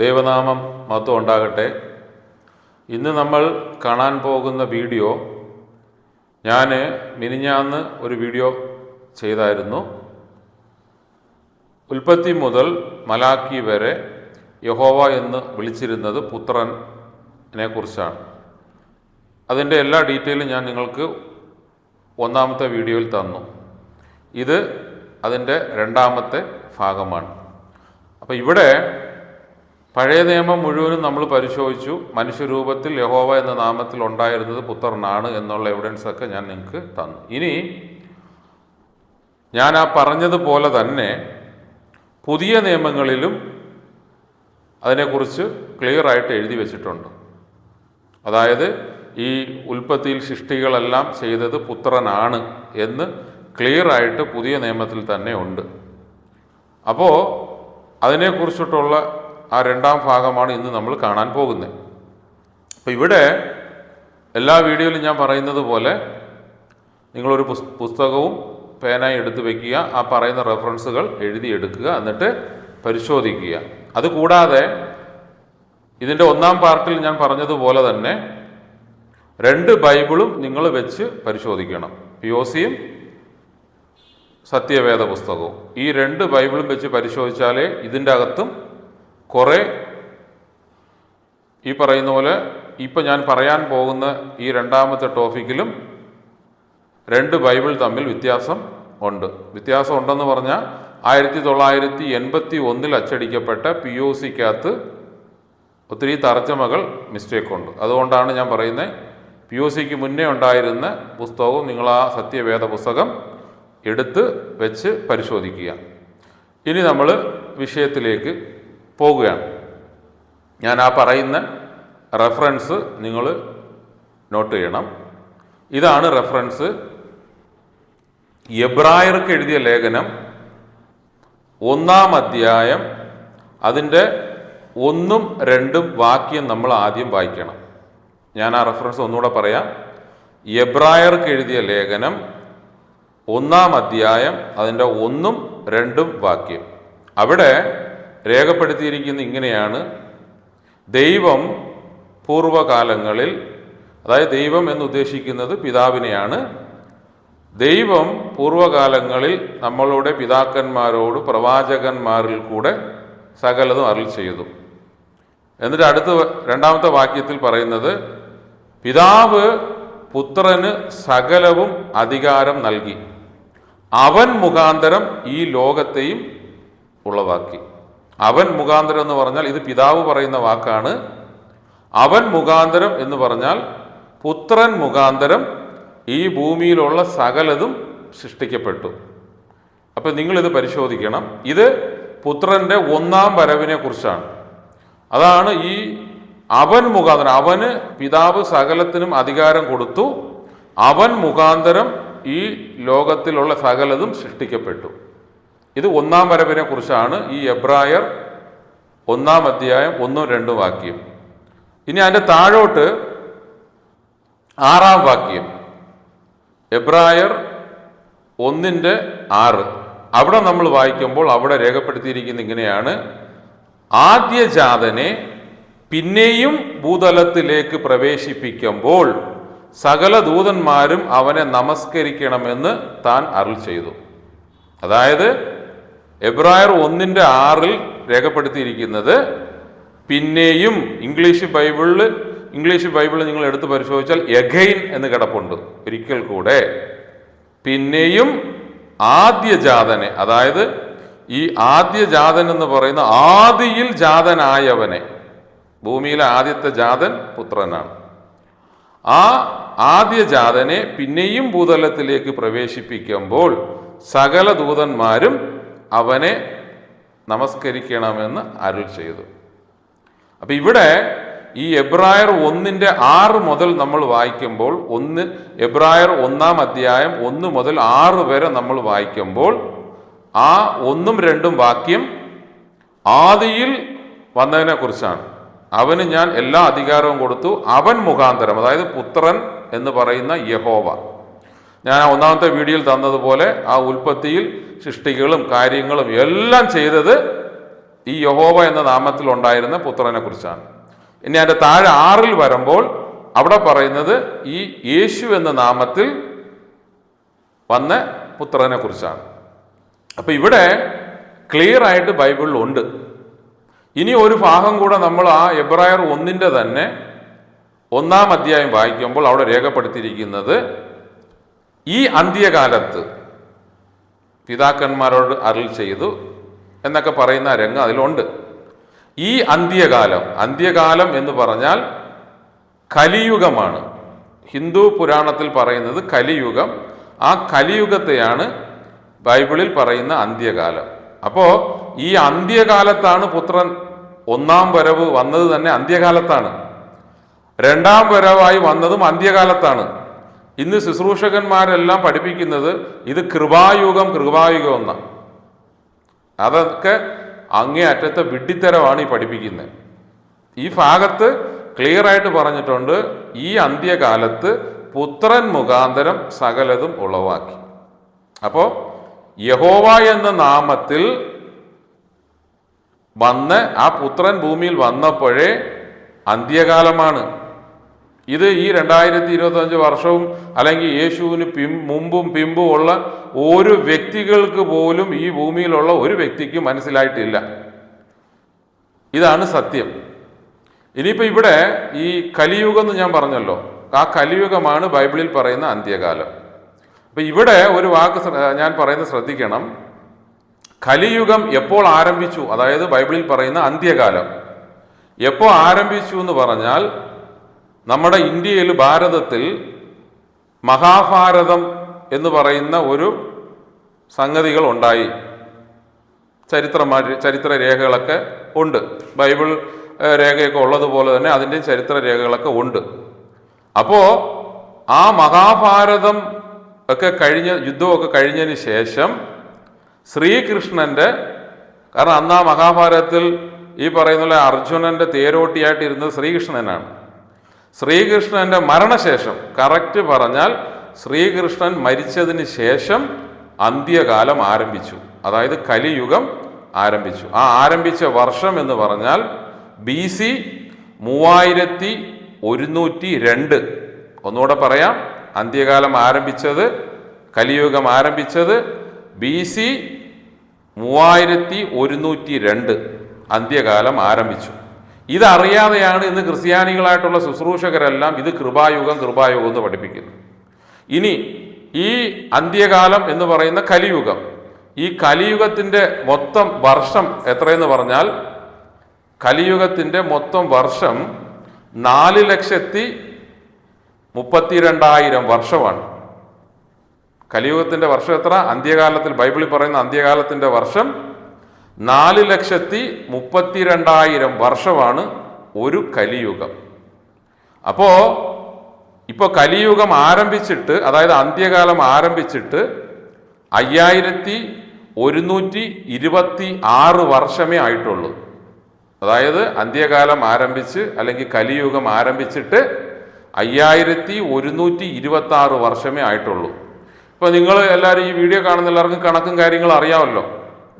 ദൈവനാമം മഹത്വം ഉണ്ടാകട്ടെ. ഇന്ന് നമ്മൾ കാണാൻ പോകുന്ന വീഡിയോ ഞാൻ മിനിഞ്ഞാന്ന് ഒരു വീഡിയോ ചെയ്തായിരുന്നു. ഉൽപ്പത്തി മുതൽ മലാക്കി വരെ യഹോവ എന്ന് വിളിച്ചിരുന്നത് പുത്രനെ കുറിച്ചാണ്. അതിന്റെ എല്ലാ ഡീറ്റെയിലും ഞാൻ നിങ്ങൾക്ക് ഒന്നാമത്തെ വീഡിയോയിൽ തന്നു. ഇത് അതിന്റെ രണ്ടാമത്തെ ഭാഗമാണ്. അപ്പോൾ ഇവിടെ പഴയ നിയമം മുഴുവനും നമ്മൾ പരിശോധിച്ചു. മനുഷ്യരൂപത്തിൽ യഹോവ എന്ന നാമത്തിൽ ഉണ്ടായിരുന്നത് പുത്രനാണ് എന്നുള്ള എവിഡൻസ് ഒക്കെ ഞാൻ നിങ്ങൾക്ക് തന്നു. ഇനി ഞാൻ ആ പറഞ്ഞതുപോലെ തന്നെ പുതിയ നിയമങ്ങളിലും അതിനെക്കുറിച്ച് ക്ലിയർ ആയിട്ട് എഴുതി വെച്ചിട്ടുണ്ട്. അതായത് ഈ ഉൽപ്പത്തിയിൽ സൃഷ്ടികളെല്ലാം ചെയ്തത് പുത്രനാണ് എന്ന് ക്ലിയർ ആയിട്ട് പുതിയ നിയമത്തിൽ തന്നെ ഉണ്ട്. അപ്പോൾ അതിനെക്കുറിച്ചിട്ടുള്ള ആ രണ്ടാം ഭാഗമാണ് ഇന്ന് നമ്മൾ കാണാൻ പോകുന്നത്. അപ്പോൾ ഇവിടെ എല്ലാ വീഡിയോയിലും ഞാൻ പറയുന്നത് പോലെ നിങ്ങളൊരു പുസ് പുസ്തകവും പേനായി എടുത്ത് വയ്ക്കുക ആ പറയുന്ന റെഫറൻസുകൾ എഴുതിയെടുക്കുക എന്നിട്ട് പരിശോധിക്കുക. അതുകൂടാതെ ഇതിന്റെ ഒന്നാം പാർട്ടിൽ ഞാൻ പറഞ്ഞതുപോലെ തന്നെ രണ്ട് ബൈബിളും നിങ്ങൾ വെച്ച് പരിശോധിക്കണം. പി ഒ സിയും സത്യവേദ പുസ്തകവും. ഈ രണ്ട് ബൈബിളും വെച്ച് പരിശോധിച്ചാലേ ഇതിന്റെ അകത്തും കുറേ ഈ പറയുന്ന പോലെ ഇപ്പം ഞാൻ പറയാൻ പോകുന്ന ഈ രണ്ടാമത്തെ ടോപ്പിക്കിലും രണ്ട് ബൈബിൾ തമ്മിൽ വ്യത്യാസം ഉണ്ട്. വ്യത്യാസം ഉണ്ടെന്ന് പറഞ്ഞാൽ ആയിരത്തി തൊള്ളായിരത്തി എൺപത്തി ഒന്നിൽ അച്ചടിക്കപ്പെട്ട പി ഒ സിക്കകത്ത് ഒത്തിരി തർജമകൾ മിസ്റ്റേക്ക് ഉണ്ട്. അതുകൊണ്ടാണ് ഞാൻ പറയുന്നത് പി ഒ സിക്ക് മുന്നേ ഉണ്ടായിരുന്ന പുസ്തകവും നിങ്ങൾ ആ സത്യവേദ പുസ്തകം എടുത്ത് വെച്ച് പരിശോധിക്കുക. ഇനി നമ്മൾ വിഷയത്തിലേക്ക് പോകുകയാണ്. ഞാൻ ആ പറയുന്ന റെഫറൻസ് നിങ്ങൾ നോട്ട് ചെയ്യണം. ഇതാണ് റെഫറൻസ്. എബ്രായർക്ക് എഴുതിയ ലേഖനം ഒന്നാം അധ്യായം അതിന്റെ ഒന്നും രണ്ടും വാക്യം നമ്മൾ ആദ്യം വായിക്കണം. ഞാൻ ആ റെഫറൻസ് ഒന്നുകൂടെ പറയാം. എബ്രായർക്ക് എഴുതിയ ലേഖനം ഒന്നാം അധ്യായം അതിന്റെ ഒന്നും രണ്ടും വാക്യം. അവിടെ രേഖപ്പെടുത്തിയിരിക്കുന്ന ഇങ്ങനെയാണ്. ദൈവം പൂർവകാലങ്ങളിൽ അതായത് ദൈവം എന്നുദ്ദേശിക്കുന്നത് പിതാവിനെയാണ്. ദൈവം പൂർവകാലങ്ങളിൽ നമ്മളുടെ പിതാക്കന്മാരോട് പ്രവാചകന്മാരിൽ കൂടെ സകലതും അരുൾ ചെയ്തു. എന്നിട്ട് അടുത്ത രണ്ടാമത്തെ വാക്യത്തിൽ പറയുന്നത് പിതാവ് പുത്രന് സകലവും അധികാരം നൽകി. അവൻ മുഖാന്തരം ഈ ലോകത്തെയും ഉളവാക്കി. അവൻ മുഖാന്തരം എന്ന് പറഞ്ഞാൽ ഇത് പിതാവ് പറയുന്ന വാക്കാണ്. അവൻ മുഖാന്തരം എന്ന് പറഞ്ഞാൽ പുത്രൻ മുഖാന്തരം ഈ ഭൂമിയിലുള്ള സകലതും സൃഷ്ടിക്കപ്പെട്ടു. അപ്പം നിങ്ങളിത് പരിശോധിക്കണം. ഇത് പുത്രന്റെ ഒന്നാം വരവിനെ കുറിച്ചാണ്. അതാണ് ഈ അവൻ മുഖാന്തരം അവന് പിതാവ് സകലത്തിനും അധികാരം കൊടുത്തു. അവൻ മുഖാന്തരം ഈ ലോകത്തിലുള്ള സകലതും സൃഷ്ടിക്കപ്പെട്ടു. ഇത് ഒന്നാം വരവിനെ കുറിച്ചാണ് ഈ എബ്രായർ ഒന്നാം അധ്യായം ഒന്നും രണ്ടും വാക്യം. ഇനി അതിന്റെ താഴോട്ട് ആറാം വാക്യം. എബ്രായർ ഒന്നിന്റെ ആറ്. അവിടെ നമ്മൾ വായിക്കുമ്പോൾ അവിടെ രേഖപ്പെടുത്തിയിരിക്കുന്ന ഇങ്ങനെയാണ് ആദ്യജാതനെ പിന്നെയും ഭൂതലത്തിലേക്ക് പ്രവേശിപ്പിക്കുമ്പോൾ സകല ദൂതന്മാരും അവനെ നമസ്കരിക്കണമെന്ന് താൻ അരുൾ ചെയ്തു. അതായത് എബ്രായർ ഒന്നിന്റെ ആറിൽ രേഖപ്പെടുത്തിയിരിക്കുന്നത് പിന്നെയും ഇംഗ്ലീഷ് ബൈബിളിൽ ഇംഗ്ലീഷ് ബൈബിൾ നിങ്ങൾ എടുത്ത് പരിശോധിച്ചാൽ എഗൈൻ എന്ന് കിടപ്പുണ്ട് ഒരിക്കൽ കൂടെ. പിന്നെയും ആദ്യജാതനെ അതായത് ഈ ആദ്യജാതൻ എന്ന് പറയുന്ന ആദിയിൽ ജാതനായവനെ ഭൂമിയിലെ ആദ്യത്തെ ജാതൻ പുത്രനാണ്. ആ ആദ്യജാതനെ പിന്നെയും ഭൂതലത്തിലേക്ക് പ്രവേശിപ്പിക്കുമ്പോൾ സകല ദൂതന്മാരും അവനെ നമസ്കരിക്കണമെന്ന് അരുൾ ചെയ്തു. അപ്പൊ ഇവിടെ ഈ എബ്രായർ ഒന്നിന്റെ ആറ് മുതൽ നമ്മൾ വായിക്കുമ്പോൾ ഒന്ന് എബ്രായർ ഒന്നാം അധ്യായം ഒന്ന് മുതൽ ആറ് വരെ നമ്മൾ വായിക്കുമ്പോൾ ആ ഒന്നും രണ്ടും വാക്യം ആദിയിൽ വന്നതിനെ കുറിച്ചാണ്. അവന് ഞാൻ എല്ലാ അധികാരവും കൊടുത്തു അവൻ മുഖാന്തരം അതായത് പുത്രൻ എന്ന് പറയുന്ന യഹോവ. ഞാൻ ഒന്നാമത്തെ വീഡിയോയിൽ തന്നതുപോലെ ആ ഉൽപ്പത്തിയിൽ സൃഷ്ടികളും കാര്യങ്ങളും എല്ലാം ചെയ്തത് ഈ യഹോവ എന്ന നാമത്തിൽ ഉണ്ടായിരുന്ന പുത്രനെ കുറിച്ചാണ്. ഇനി അതിന്റെ താഴെ ആറിൽ വരുമ്പോൾ അവിടെ പറയുന്നത് ഈ യേശു എന്ന നാമത്തിൽ വന്ന പുത്രനെ കുറിച്ചാണ്. അപ്പൊ ഇവിടെ ക്ലിയർ ആയിട്ട് ബൈബിളിൽ ഉണ്ട്. ഇനി ഒരു ഭാഗം കൂടെ നമ്മൾ ആ എബ്രായർ ഒന്നിന്റെ തന്നെ ഒന്നാം അധ്യായം വായിക്കുമ്പോൾ അവിടെ രേഖപ്പെടുത്തിയിരിക്കുന്നത് ഈ അന്ത്യകാലത്ത് പിതാക്കന്മാരോട് അരുൾ ചെയ്തു എന്നൊക്കെ പറയുന്ന രംഗം അതിലുണ്ട്. ഈ അന്ത്യകാലം അന്ത്യകാലം എന്ന് പറഞ്ഞാൽ കലിയുഗമാണ്. ഹിന്ദു പുരാണത്തിൽ പറയുന്നത് കലിയുഗം. ആ കലിയുഗത്തെയാണ് ബൈബിളിൽ പറയുന്ന അന്ത്യകാലം. അപ്പോൾ ഈ അന്ത്യകാലത്താണ് പുത്രൻ ഒന്നാം വരവ് വന്നത് തന്നെ അന്ത്യകാലത്താണ്. രണ്ടാം വരവായി വന്നതും അന്ത്യകാലത്താണ്. ഇന്ന് ശുശ്രൂഷകന്മാരെല്ലാം പഠിപ്പിക്കുന്നത് ഇത് കൃപായുഗം കൃപായുഗം എന്നാണ് അതൊക്കെ അങ്ങേ അറ്റത്തെ വിഡ്ഢിത്തരമാണ് ഈ പഠിപ്പിക്കുന്നത് ഈ ഭാഗത്ത് ക്ലിയർ ആയിട്ട് പറഞ്ഞിട്ടുണ്ട് ഈ അന്ത്യകാലത്ത് പുത്രൻ മുഖാന്തരം സകലതും ഉളവാക്കി. അപ്പോൾ യഹോവ എന്ന നാമത്തിൽ വന്ന് ആ പുത്രൻ ഭൂമിയിൽ വന്നപ്പോഴേ അന്ത്യകാലമാണ്. ഇത് ഈ രണ്ടായിരത്തി ഇരുപത്തഞ്ച് വർഷവും അല്ലെങ്കിൽ യേശുവിന് പിം മുമ്പും പിമ്പും ഉള്ള ഒരു വ്യക്തികൾക്ക് പോലും ഈ ഭൂമിയിലുള്ള ഒരു വ്യക്തിക്ക് മനസ്സിലായിട്ടില്ല. ഇതാണ് സത്യം. ഇനിയിപ്പോൾ ഇവിടെ ഈ കലിയുഗം എന്ന് ഞാൻ പറഞ്ഞല്ലോ. ആ കലിയുഗമാണ് ബൈബിളിൽ പറയുന്ന അന്ത്യകാലം. അപ്പം ഇവിടെ ഒരു വാക്ക് ഞാൻ പറയുന്നത് ശ്രദ്ധിക്കണം. കലിയുഗം എപ്പോൾ ആരംഭിച്ചു? അതായത് ബൈബിളിൽ പറയുന്ന അന്ത്യകാലം. എപ്പോൾ ആരംഭിച്ചു എന്ന് പറഞ്ഞാൽ നമ്മുടെ ഇന്ത്യയിൽ ഭാരതത്തിൽ മഹാഭാരതം എന്ന് പറയുന്ന ഒരു സംഗതികൾ ഉണ്ടായി. ചരിത്രമാ ചരിത്ര രേഖകളൊക്കെ ഉണ്ട്. ബൈബിൾ രേഖയൊക്കെ ഉള്ളതുപോലെ തന്നെ അതിന്റെയും ചരിത്ര രേഖകളൊക്കെ ഉണ്ട്. അപ്പോൾ ആ മഹാഭാരതം ഒക്കെ കഴിഞ്ഞ യുദ്ധമൊക്കെ കഴിഞ്ഞതിന് ശേഷം ശ്രീകൃഷ്ണന്റെ കാരണം അന്ന് ആ മഹാഭാരതത്തിൽ ഈ പറയുന്ന അർജുനന്റെ തേരോട്ടിയായിട്ടിരുന്നത് ശ്രീകൃഷ്ണനാണ്. ശ്രീകൃഷ്ണന്റെ മരണശേഷം കറക്റ്റ് പറഞ്ഞാൽ ശ്രീകൃഷ്ണൻ മരിച്ചതിന് ശേഷം അന്ത്യകാലം ആരംഭിച്ചു. അതായത് കലിയുഗം ആരംഭിച്ചു. ആ ആരംഭിച്ച വർഷം എന്ന് പറഞ്ഞാൽ ബി സി മൂവായിരത്തി ഒരുന്നൂറ്റി രണ്ട് ഒന്നുകൂടെ പറയാം. അന്ത്യകാലം ആരംഭിച്ചത് കലിയുഗം ആരംഭിച്ചത് ബി സി മൂവായിരത്തി ഒരുന്നൂറ്റി രണ്ട് അന്ത്യകാലം ആരംഭിച്ചു. ഇതറിയാതെയാണ് ഇന്ന് ക്രിസ്ത്യാനികളായിട്ടുള്ള ശുശ്രൂഷകരെല്ലാം ഇത് കൃപായുഗം കൃപായുഗം എന്ന് പഠിപ്പിക്കുന്നത് ഇനി ഈ അന്ത്യകാലം എന്ന് പറയുന്ന കലിയുഗം. ഈ കലിയുഗത്തിന്റെ മൊത്തം വർഷം എത്രയെന്ന് പറഞ്ഞാൽ കലിയുഗത്തിന്റെ മൊത്തം വർഷം നാല് ലക്ഷത്തി മുപ്പത്തിരണ്ടായിരം വർഷമാണ്. കലിയുഗത്തിന്റെ വർഷം എത്ര? അന്ത്യകാലത്തിൽ ബൈബിളിൽ പറയുന്ന അന്ത്യകാലത്തിന്റെ വർഷം നാല് ലക്ഷത്തി മുപ്പത്തി രണ്ടായിരം വർഷമാണ് ഒരു കലിയുഗം. അപ്പോ ഇപ്പൊ കലിയുഗം ആരംഭിച്ചിട്ട് അതായത് അന്ത്യകാലം ആരംഭിച്ചിട്ട് അയ്യായിരത്തി ഒരുന്നൂറ്റി ഇരുപത്തി ആറ് വർഷമേ ആയിട്ടുള്ളൂ. അതായത് അന്ത്യകാലം ആരംഭിച്ച് അല്ലെങ്കിൽ കലിയുഗം ആരംഭിച്ചിട്ട് അയ്യായിരത്തി ഒരുന്നൂറ്റി ഇരുപത്തി ആറ് വർഷമേ ആയിട്ടുള്ളൂ. ഇപ്പോൾ നിങ്ങൾ എല്ലാവരും ഈ വീഡിയോ കാണുന്ന എല്ലാവർക്കും കണക്കും കാര്യങ്ങളും അറിയാമല്ലോ.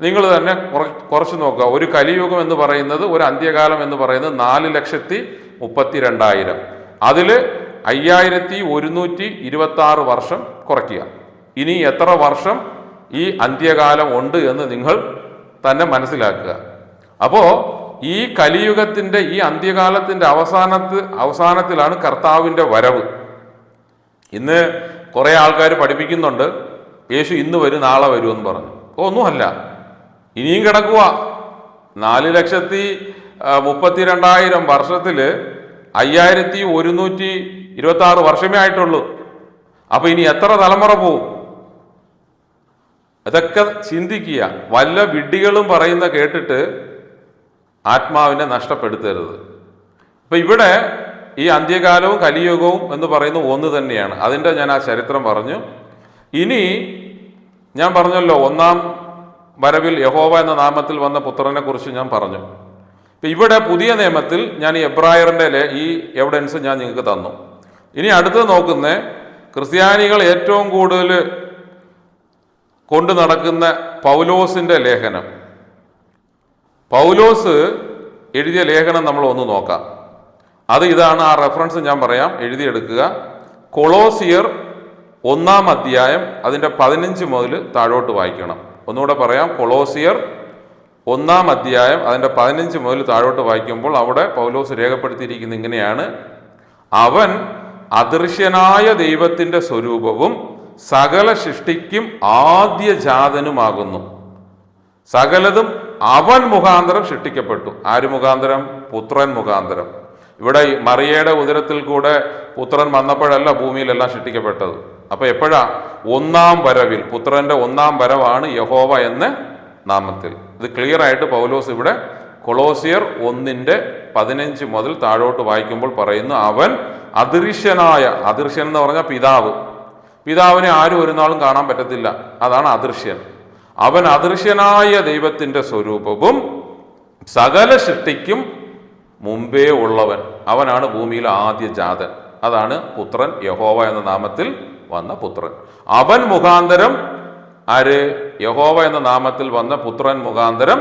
നിങ്ങൾ തന്നെ കുറച്ച് നോക്കുക. ഒരു കലിയുഗം എന്ന് പറയുന്നത് ഒരു അന്ത്യകാലം എന്ന് പറയുന്നത് നാല് ലക്ഷത്തി മുപ്പത്തി രണ്ടായിരം അതിൽ അയ്യായിരത്തി ഒരുന്നൂറ്റി ഇരുപത്തി ആറ് വർഷം കുറയ്ക്കുക. ഇനി എത്ര വർഷം ഈ അന്ത്യകാലം ഉണ്ട് എന്ന് നിങ്ങൾ തന്നെ മനസ്സിലാക്കുക. അപ്പോൾ ഈ കലിയുഗത്തിന്റെ ഈ അന്ത്യകാലത്തിന്റെ അവസാനത്ത് അവസാനത്തിലാണ് കർത്താവിന്റെ വരവ്. ഇന്ന് കുറേ ആൾക്കാർ പഠിപ്പിക്കുന്നുണ്ട് യേശു ഇന്ന് വരും നാളെ വരും എന്ന് പറഞ്ഞു. ഒന്നുമല്ല. ഇനിയും കിടക്കുക നാല് ലക്ഷത്തി മുപ്പത്തി രണ്ടായിരം വർഷത്തിൽ അയ്യായിരത്തി ഒരുന്നൂറ്റി ഇരുപത്തി ആറ് വർഷമേ ആയിട്ടുള്ളൂ. അപ്പൊ ഇനി എത്ര തലമുറ പോവും? അതൊക്കെ ചിന്തിക്കുക. വല്ല വിഡ്ഢികളും പറയുന്ന കേട്ടിട്ട് ആത്മാവിനെ നഷ്ടപ്പെടുത്തരുത്. അപ്പൊ ഇവിടെ ഈ അന്ത്യകാലവും കലിയുഗവും എന്ന് പറയുന്ന ഒന്ന് തന്നെയാണ്. അതിന്റെ ഞാൻ ആ ചരിത്രം പറഞ്ഞു. ഇനി ഞാൻ പറഞ്ഞല്ലോ ഒന്നാം വരവിൽ യഹോവ എന്ന നാമത്തിൽ വന്ന പുത്രനെ കുറിച്ച് ഞാൻ പറഞ്ഞു. ഇപ്പം ഇവിടെ പുതിയ നിയമത്തിൽ ഞാൻ ഈ എബ്രായറിന്റെ ഈ എവിഡൻസ് ഞാൻ നിങ്ങൾക്ക് തന്നു. ഇനി അടുത്ത് നോക്കുന്ന ക്രിസ്ത്യാനികൾ ഏറ്റവും കൂടുതൽ കൊണ്ടു നടക്കുന്ന പൗലോസിന്റെ ലേഖനം. പൗലോസ് എഴുതിയ ലേഖനം നമ്മൾ ഒന്ന് നോക്കാം. അത് ഇതാണ് ആ റെഫറൻസ് ഞാൻ പറയാം. എഴുതിയെടുക്കുക. കൊളോസിയർ ഒന്നാം അധ്യായം അതിന്റെ പതിനഞ്ച് മുതൽ താഴോട്ട് വായിക്കണം. ഒന്നുകൂടെ പറയാം. കൊളോസിയർ ഒന്നാം അധ്യായം അതിന്റെ പതിനഞ്ച് മുതൽ താഴോട്ട് വായിക്കുമ്പോൾ അവിടെ പൗലോസ് രേഖപ്പെടുത്തിയിരിക്കുന്ന ഇങ്ങനെയാണ്. അവൻ അദൃശ്യനായ ദൈവത്തിന്റെ സ്വരൂപവും സകല സൃഷ്ടിക്കും ആദ്യജാതനുമാകുന്നു സകലതും അവൻ മുഖാന്തരം സൃഷ്ടിക്കപ്പെട്ടു. ആര് മുഖാന്തരം? പുത്രൻ മുഖാന്തരം. ഇവിടെ മറിയയുടെ ഉദരത്തിൽ കൂടെ പുത്രൻ വന്നപ്പോഴല്ല ഭൂമിയിലെല്ലാം സൃഷ്ടിക്കപ്പെട്ടത്. അപ്പൊ എപ്പോഴാ? ഒന്നാം വരവിൽ പുത്രന്റെ ഒന്നാം വരവാണ് യഹോവ എന്ന നാമത്തിൽ. ഇത് ക്ലിയർ ആയിട്ട് പൗലോസ് ഇവിടെ കൊളോസിയർ ഒന്നിന്റെ പതിനഞ്ച് മുതൽ താഴോട്ട് വായിക്കുമ്പോൾ പറയുന്നു അവൻ അദൃശ്യനായ അദൃശ്യൻ എന്ന് പറഞ്ഞ പിതാവ്. പിതാവിനെ ആരും ഒരു നാളും കാണാൻ പറ്റത്തില്ല. അതാണ് അദൃശ്യൻ. അവൻ അദൃശ്യനായ ദൈവത്തിന്റെ സ്വരൂപവും സകല സൃഷ്ടിക്കും മുമ്പേ ഉള്ളവൻ. അവനാണ് ഭൂമിയിലെ ആദ്യ ജാതൻ. അതാണ് പുത്രൻ യഹോവ എന്ന നാമത്തിൽ വന്ന പുത്രൻ. അവൻ മുഖാന്തരം ആര്? യഹോവ എന്ന നാമത്തിൽ വന്ന പുത്രൻ മുഖാന്തരം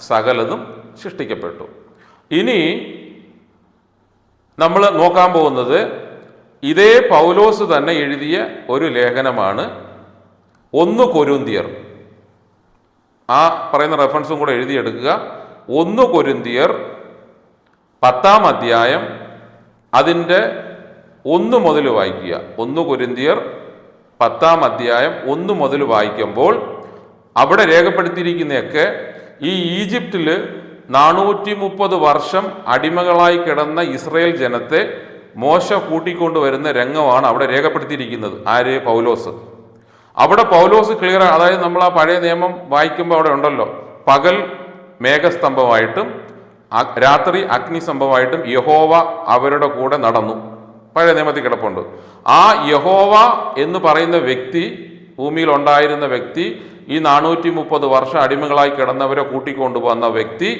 സകലതും സൃഷ്ടിക്കപ്പെട്ടു. ഇനി നമ്മൾ നോക്കാൻ പോകുന്നത് ഇതേ പൗലോസ് തന്നെ എഴുതിയ ഒരു ലേഖനമാണ് ഒന്ന് കൊരുന്തിയർ. ആ പറയുന്ന റെഫറൻസും കൂടെ എഴുതിയെടുക്കുക. ഒന്ന് കൊരുന്തിയർ പത്താം അധ്യായം അതിന്റെ ഒന്ന് മുതൽ വായിക്കുക. ഒന്ന് കുരിന്തിയർ പത്താം അധ്യായം ഒന്ന് മുതൽ വായിക്കുമ്പോൾ അവിടെ രേഖപ്പെടുത്തിയിരിക്കുന്നതൊക്കെ ഈ ഈജിപ്തിൽ നാനൂറ്റി മുപ്പത് വർഷം അടിമകളായി കിടന്ന ഇസ്രയേൽ ജനത്തെ മോശ കൂട്ടിക്കൊണ്ടുവരുന്ന രംഗമാണ് അവിടെ രേഖപ്പെടുത്തിയിരിക്കുന്നത്. ആര്? പൗലോസ്. അവിടെ പൗലോസ് ക്ലിയർ അതായത് നമ്മൾ ആ പഴയ നിയമം വായിക്കുമ്പോൾ അവിടെ ഉണ്ടല്ലോ. പകൽ മേഘസ്തംഭമായിട്ടും രാത്രി അഗ്നിസ്തംഭമായിട്ടും യഹോവ അവരുടെ കൂടെ നടന്നു. പഴയ നിയമത്തിൽ കിടപ്പുണ്ട്. ആ യഹോവ എന്ന് പറയുന്ന വ്യക്തി ഭൂമിയിൽ ഉണ്ടായിരുന്ന വ്യക്തി ഈ നാനൂറ്റി മുപ്പത് വർഷം അടിമകളായി കിടന്നവരെ കൂട്ടിക്കൊണ്ടുവന്ന വ്യക്തി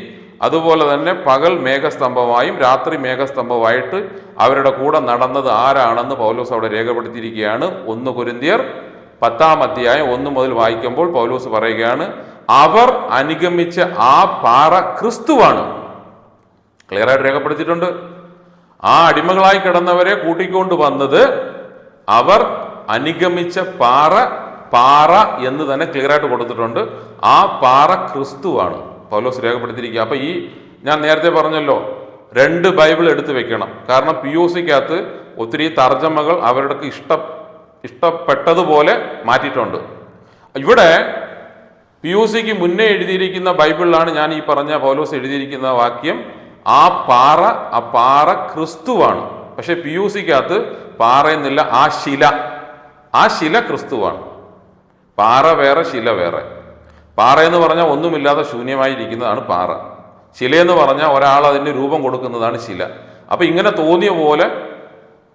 അതുപോലെ തന്നെ പകൽ മേഘസ്തംഭമായും രാത്രി മേഘസ്തംഭമായിട്ട് അവരുടെ കൂടെ നടന്നത് ആരാണെന്ന് പൗലോസ് അവിടെ രേഖപ്പെടുത്തിയിരിക്കുകയാണ്. ഒന്ന് കുരിന്തിയർ പത്താം അധ്യായം ഒന്ന് മുതൽ വായിക്കുമ്പോൾ പൗലോസ് പറയുകയാണ് അവർ അനുഗമിച്ച ആ പാറ ക്രിസ്തുവാണ്. ക്ലിയർ ആയിട്ട് രേഖപ്പെടുത്തിയിട്ടുണ്ട്. ആ അടിമകളായി കിടന്നവരെ കൂട്ടിക്കൊണ്ട് വന്നത് അവർ അനുഗമിച്ച പാറ പാറ എന്ന് തന്നെ ക്ലിയർ ആയിട്ട് കൊടുത്തിട്ടുണ്ട്. ആ പാറ ക്രിസ്തുവാണ്. പൗലോസ് രേഖപ്പെടുത്തിയിരിക്കുക അപ്പൊ ഈ ഞാൻ നേരത്തെ പറഞ്ഞല്ലോ രണ്ട് ബൈബിൾ എടുത്തു വെക്കണം. കാരണം പി ഒ സിക്കകത്ത് ഒത്തിരി തർജമകൾ അവരുടെ ഇഷ്ട ഇഷ്ടപ്പെട്ടതുപോലെ മാറ്റിയിട്ടുണ്ട്. ഇവിടെ പി ഒ സിക്ക് മുന്നേ എഴുതിയിരിക്കുന്ന ബൈബിളിലാണ് ഞാൻ ഈ പറഞ്ഞ പൗലോസ് എഴുതിയിരിക്കുന്ന വാക്യം. ആ പാറ ആ പാറ ക്രിസ്തുവാണ്. പക്ഷെ പി യു സിക്കകത്ത് പാറ എന്നില്ല ആ ശില. ആ ശില ക്രിസ്തുവാണ്. പാറ വേറെ ശില വേറെ. പാറ എന്ന് പറഞ്ഞാൽ ഒന്നുമില്ലാതെ ശൂന്യമായിരിക്കുന്നതാണ് പാറ. ശിലയെന്ന് പറഞ്ഞാൽ ഒരാൾ അതിന് രൂപം കൊടുക്കുന്നതാണ് ശില. അപ്പം ഇങ്ങനെ തോന്നിയ പോലെ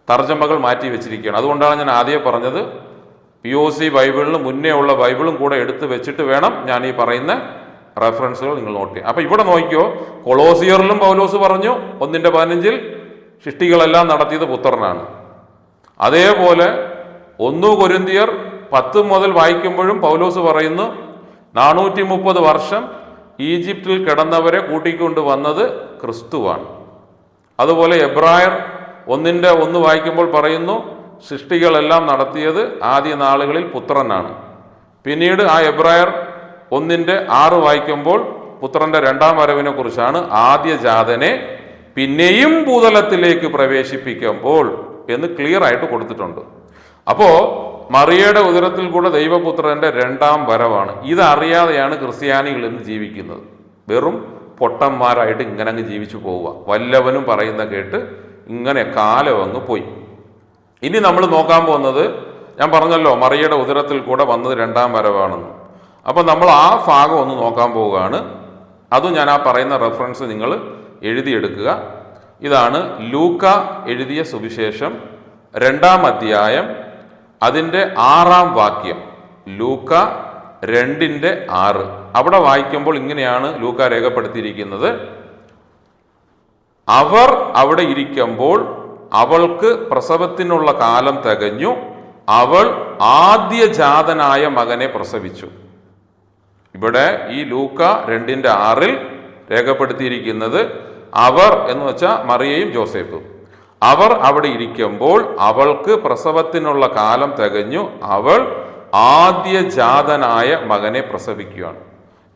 തർജമകൾ മാറ്റി വെച്ചിരിക്കുകയാണ്. അതുകൊണ്ടാണ് ഞാൻ ആദ്യം പറഞ്ഞത് പി ഒ സി ബൈബിളിന് മുന്നേ ഉള്ള ബൈബിളും കൂടെ എടുത്ത് വെച്ചിട്ട് വേണം ഞാൻ ഈ പറയുന്ന റെഫറൻസുകൾ നിങ്ങൾ നോട്ട് ചെയ്യാം അപ്പൊ ഇവിടെ നോക്കിയോ കൊളോസിയറിലും പൗലോസ് പറഞ്ഞു ഒന്നിന്റെ പതിനഞ്ചിൽ സൃഷ്ടികളെല്ലാം നടത്തിയത് പുത്രനാണ്. അതേപോലെ ഒന്നു കൊരിന്തിയർ പത്ത് മുതൽ വായിക്കുമ്പോഴും പൗലോസ് പറയുന്നു നാനൂറ്റി മുപ്പത് വർഷം ഈജിപ്തിൽ കിടന്നവരെ കൂട്ടിക്കൊണ്ട് വന്നത് ക്രിസ്തുവാണ്. അതുപോലെ എബ്രായർ ഒന്നിന്റെ ഒന്ന് വായിക്കുമ്പോൾ പറയുന്നു സൃഷ്ടികളെല്ലാം നടത്തിയത് ആദ്യ നാളുകളിൽ പുത്രനാണ്. പിന്നീട് ആ എബ്രായർ ഒന്നിന്റെ ആറ് വായിക്കുമ്പോൾ പുത്രന്റെ രണ്ടാം വരവിനെ കുറിച്ചാണ് ആദ്യ ജാതനെ പിന്നെയും ഭൂതലത്തിലേക്ക് പ്രവേശിപ്പിക്കുമ്പോൾ എന്ന് ക്ലിയർ ആയിട്ട് കൊടുത്തിട്ടുണ്ട്. അപ്പോ മറിയയുടെ ഉദരത്തിൽ കൂടെ ദൈവപുത്രന്റെ രണ്ടാം വരവാണ്. ഇതറിയാതെയാണ് ക്രിസ്ത്യാനികൾ ഇന്ന് ജീവിക്കുന്നത്. വെറും പൊട്ടന്മാരായിട്ട് ഇങ്ങനെ അങ്ങ് ജീവിച്ചു പോവുക. വല്ലവനും പറയുന്ന കേട്ട് ഇങ്ങനെ കാലം അങ്ങ് പോയി. ഇനി നമ്മൾ നോക്കാൻ പോകുന്നത് ഞാൻ പറഞ്ഞല്ലോ മറിയയുടെ ഉദരത്തിൽ കൂടെ വന്നത് രണ്ടാം വരവാണെന്ന്. അപ്പോൾ നമ്മൾ ആ ഭാഗം ഒന്ന് നോക്കാൻ പോവുകയാണ്. അതും ഞാൻ ആ പറയുന്ന റെഫറൻസ് നിങ്ങൾ എഴുതിയെടുക്കുക. ഇതാണ് ലൂക്ക എഴുതിയ സുവിശേഷം രണ്ടാം അധ്യായം അതിന്റെ ആറാം വാക്യം. ലൂക്ക രണ്ടിന്റെ ആറ്. അവിടെ വായിക്കുമ്പോൾ ഇങ്ങനെയാണ് ലൂക്ക രേഖപ്പെടുത്തിയിരിക്കുന്നത്. അവർ അവിടെ ഇരിക്കുമ്പോൾ അവൾക്ക് പ്രസവത്തിനുള്ള കാലം തികഞ്ഞു. അവൾ ആദ്യജാതനായ മകനെ പ്രസവിച്ചു. ഇവിടെ ഈ ലൂക്ക രണ്ടിന്റെ ആറിൽ രേഖപ്പെടുത്തിയിരിക്കുന്നത് അവർ എന്ന് വെച്ചാൽ മറിയയും ജോസഫും. അവർ അവിടെ ഇരിക്കുമ്പോൾ അവൾക്ക് പ്രസവത്തിനുള്ള കാലം തികഞ്ഞു. അവൾ ആദ്യ ജാതനായ മകനെ പ്രസവിക്കുകയാണ്.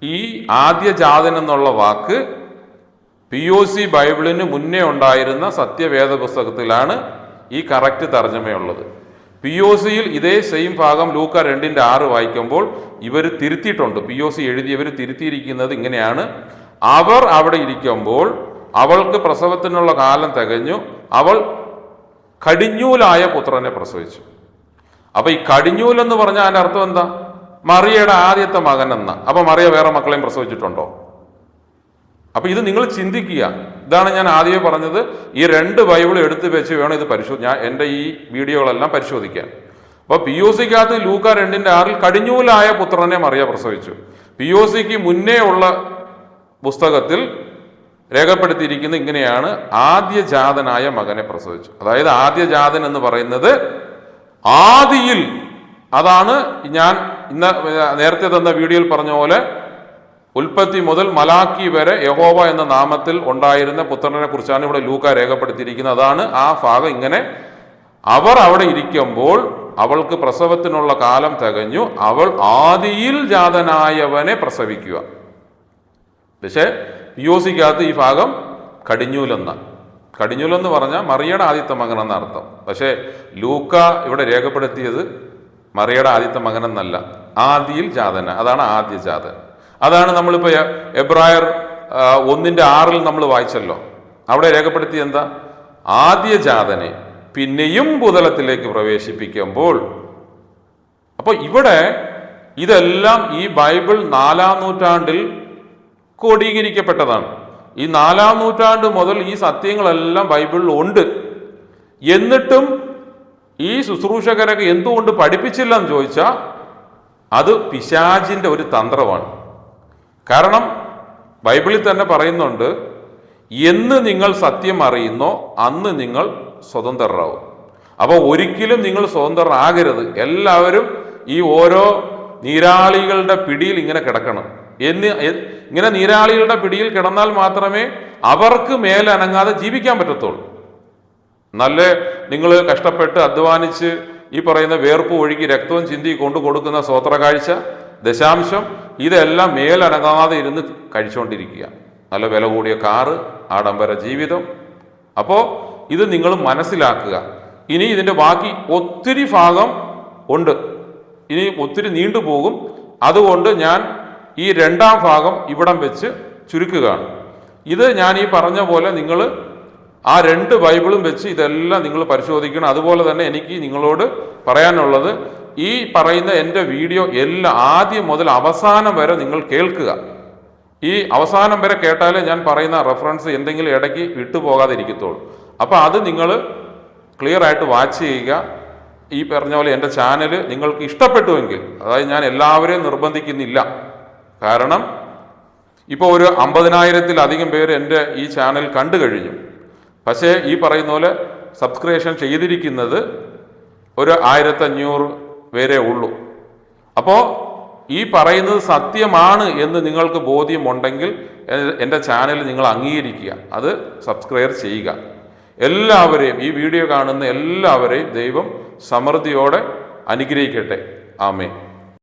ഈ ആദ്യ ജാതൻ എന്നുള്ള വാക്ക് പി ഒ സി ബൈബിളിന് മുന്നേ ഉണ്ടായിരുന്ന സത്യവേദ പുസ്തകത്തിലാണ് ഈ കറക്റ്റ് തർജമയുള്ളത്. പി ഒ സിയിൽ ഇതേ സെയിം ഭാഗം ലൂക്ക രണ്ടിന്റെ ആറ് വായിക്കുമ്പോൾ ഇവർ തിരുത്തിയിട്ടുണ്ട്. പി ഒ സി എഴുതിയവർ തിരുത്തിയിരിക്കുന്നത് ഇങ്ങനെയാണ്. അവർ അവിടെ ഇരിക്കുമ്പോൾ അവൾക്ക് പ്രസവത്തിനുള്ള കാലം തികഞ്ഞു. അവൾ കടിഞ്ഞൂലായ പുത്രനെ പ്രസവിച്ചു. അപ്പൊ ഈ കടിഞ്ഞൂൽ എന്ന് പറഞ്ഞാൽ അതിന്റെ അർത്ഥം എന്താ? മറിയയുടെ ആദ്യത്തെ മകൻ എന്ന. അപ്പൊ മറിയ വേറെ മക്കളെയും പ്രസവിച്ചിട്ടുണ്ടോ? അപ്പൊ ഇത് നിങ്ങൾ ചിന്തിക്കുക. ഇതാണ് ഞാൻ ആദ്യമേ പറഞ്ഞത്. ഈ രണ്ട് ബൈബിൾ എടുത്ത് വെച്ച് വേണം ഇത് പരിശോ ഞാൻ എന്റെ ഈ വീഡിയോകളെല്ലാം പരിശോധിക്കാൻ. അപ്പോൾ പി ഒ സിക്കകത്ത് ലൂക്ക രണ്ടിന്റെ ആറിൽ കടിഞ്ഞൂലായ പുത്രനെ മറിയ പ്രസവിച്ചു. പി ഒ സിക്ക് മുന്നേ ഉള്ള പുസ്തകത്തിൽ രേഖപ്പെടുത്തിയിരിക്കുന്ന ഇങ്ങനെയാണ് ആദ്യജാതനായ മകനെ പ്രസവിച്ചു. അതായത് ആദ്യജാതൻ എന്ന് പറയുന്നത് ആദിയിൽ. അതാണ് ഞാൻ ഇന്ന് നേരത്തെ തന്ന വീഡിയോയിൽ പറഞ്ഞ പോലെ ഉൽപ്പത്തി മുതൽ മലാക്കി വരെ യഹോവ എന്ന നാമത്തിൽ ഉണ്ടായിരുന്ന പുത്രനെ കുറിച്ചാണ് ഇവിടെ ലൂക്ക രേഖപ്പെടുത്തിയിരിക്കുന്നത്. അതാണ് ആ ഭാഗം ഇങ്ങനെ. അവർ അവിടെ ഇരിക്കുമ്പോൾ അവൾക്ക് പ്രസവത്തിനുള്ള കാലം തികഞ്ഞു. അവൾ ആദിയിൽ ജാതനായവനെ പ്രസവിക്കുക. പക്ഷേ പി ഒ സിക്കകത്ത് ഈ ഭാഗം കടിഞ്ഞൂലെന്ന. കടിഞ്ഞൂലെന്ന് പറഞ്ഞാൽ മറിയയുടെ ആദ്യത്തെ മകൻ എന്ന അർത്ഥം. പക്ഷേ ലൂക്ക ഇവിടെ രേഖപ്പെടുത്തിയത് മറിയയുടെ ആദ്യത്തെ മകൻ എന്നല്ല ആദിയിൽ ജാതന അതാണ് ആദ്യ ജാതൻ. അതാണ് നമ്മളിപ്പോൾ എബ്രായർ ഒന്നിന്റെ ആറിൽ നമ്മൾ വായിച്ചല്ലോ. അവിടെ രേഖപ്പെടുത്തി എന്താ? ആദ്യ ജാതനെ പിന്നെയും ഭൂതലത്തിലേക്ക് പ്രവേശിപ്പിക്കുമ്പോൾ. അപ്പോൾ ഇവിടെ ഇതെല്ലാം ഈ ബൈബിൾ നാലാം നൂറ്റാണ്ടിൽ കോടീകരിക്കപ്പെട്ടതാണ് ഈ നാലാം നൂറ്റാണ്ട് മുതൽ ഈ സത്യങ്ങളെല്ലാം ബൈബിളിൽ ഉണ്ട്. എന്നിട്ടും ഈ ശുശ്രൂഷകരൊക്കെ എന്തുകൊണ്ട് പഠിപ്പിച്ചില്ല എന്ന് ചോദിച്ചാൽ അത് പിശാചിന്റെ ഒരു തന്ത്രമാണ്. കാരണം ബൈബിളിൽ തന്നെ പറയുന്നുണ്ട് എന്ന് നിങ്ങൾ സത്യം അറിയുന്നോ അന്ന് നിങ്ങൾ സ്വതന്ത്രരാകും അപ്പോൾ ഒരിക്കലും നിങ്ങൾ സ്വതന്ത്രരാകരുത്. എല്ലാവരും ഈ ഓരോ നീരാളികളുടെ പിടിയിൽ ഇങ്ങനെ കിടക്കണം. എന്ന് ഇങ്ങനെ നീരാളികളുടെ പിടിയിൽ കിടന്നാൽ മാത്രമേ അവർക്ക് മേലനങ്ങാതെ ജീവിക്കാൻ പറ്റത്തുള്ളൂ. നല്ല നിങ്ങൾ കഷ്ടപ്പെട്ട് അധ്വാനിച്ച് ഈ പറയുന്ന വേർപ്പ് ഒഴുകി രക്തവും ചിന്തി കൊണ്ടു കൊടുക്കുന്ന സ്വോത്ര കാഴ്ച ദശാംശം ഇതെല്ലാം മേലടങ്ങാതെ ഇരുന്ന് കഴിച്ചുകൊണ്ടിരിക്കുക നല്ല വില കൂടിയ കാറ് ആഡംബര ജീവിതം. അപ്പോൾ ഇത് നിങ്ങൾ മനസ്സിലാക്കുക. ഇനി ഇതിന്റെ ബാക്കി ഒത്തിരി ഭാഗം ഉണ്ട്. ഇനി ഒത്തിരി നീണ്ടുപോകും അതുകൊണ്ട് ഞാൻ ഈ രണ്ടാം ഭാഗം ഇവിടം വെച്ച് ചുരുക്കുകയാണ്. ഇത് ഞാൻ ഈ പറഞ്ഞ പോലെ നിങ്ങൾ ആ രണ്ട് ബൈബിളും വെച്ച് ഇതെല്ലാം നിങ്ങൾ പരിശോധിക്കണം. അതുപോലെ തന്നെ എനിക്ക് നിങ്ങളോട് പറയാനുള്ളത് ഈ പറയുന്ന എന്റെ വീഡിയോ എല്ലാം ആദ്യം മുതൽ അവസാനം വരെ നിങ്ങൾ കേൾക്കുക. ഈ അവസാനം വരെ കേട്ടാലേ ഞാൻ പറയുന്ന റെഫറൻസ് എന്തെങ്കിലും ഇടയ്ക്ക് വിട്ടുപോകാതെ ഇരിക്കത്തുള്ളൂ അപ്പോൾ അത് നിങ്ങൾ ക്ലിയർ ആയിട്ട് വാച്ച് ചെയ്യുക. ഈ പറഞ്ഞ പോലെ എന്റെ ചാനൽ നിങ്ങൾക്ക് ഇഷ്ടപ്പെട്ടുവെങ്കിൽ അതായത് ഞാൻ എല്ലാവരെയും നിർബന്ധിക്കുന്നില്ല. കാരണം ഇപ്പോൾ ഒരു അമ്പതിനായിരത്തിലധികം പേര് എന്റെ ഈ ചാനൽ കണ്ടു കഴിഞ്ഞു. പക്ഷേ ഈ പറയുന്ന പോലെ സബ്സ്ക്രിപ്ഷൻ ചെയ്തിരിക്കുന്നത് ഒരു ആയിരത്തഞ്ഞൂറ് പേരേ ഉള്ളൂ. അപ്പോൾ ഈ പറയുന്നത് സത്യമാണ് എന്ന് നിങ്ങൾക്ക് ബോധ്യമുണ്ടെങ്കിൽ എന്റെ ചാനൽ നിങ്ങൾ അംഗീകരിക്കുക. അത് സബ്സ്ക്രൈബ് ചെയ്യുക. എല്ലാവരെയും ഈ വീഡിയോ കാണുന്ന എല്ലാവരെയും ദൈവം സമൃദ്ധിയോടെ അനുഗ്രഹിക്കട്ടെ. ആമേ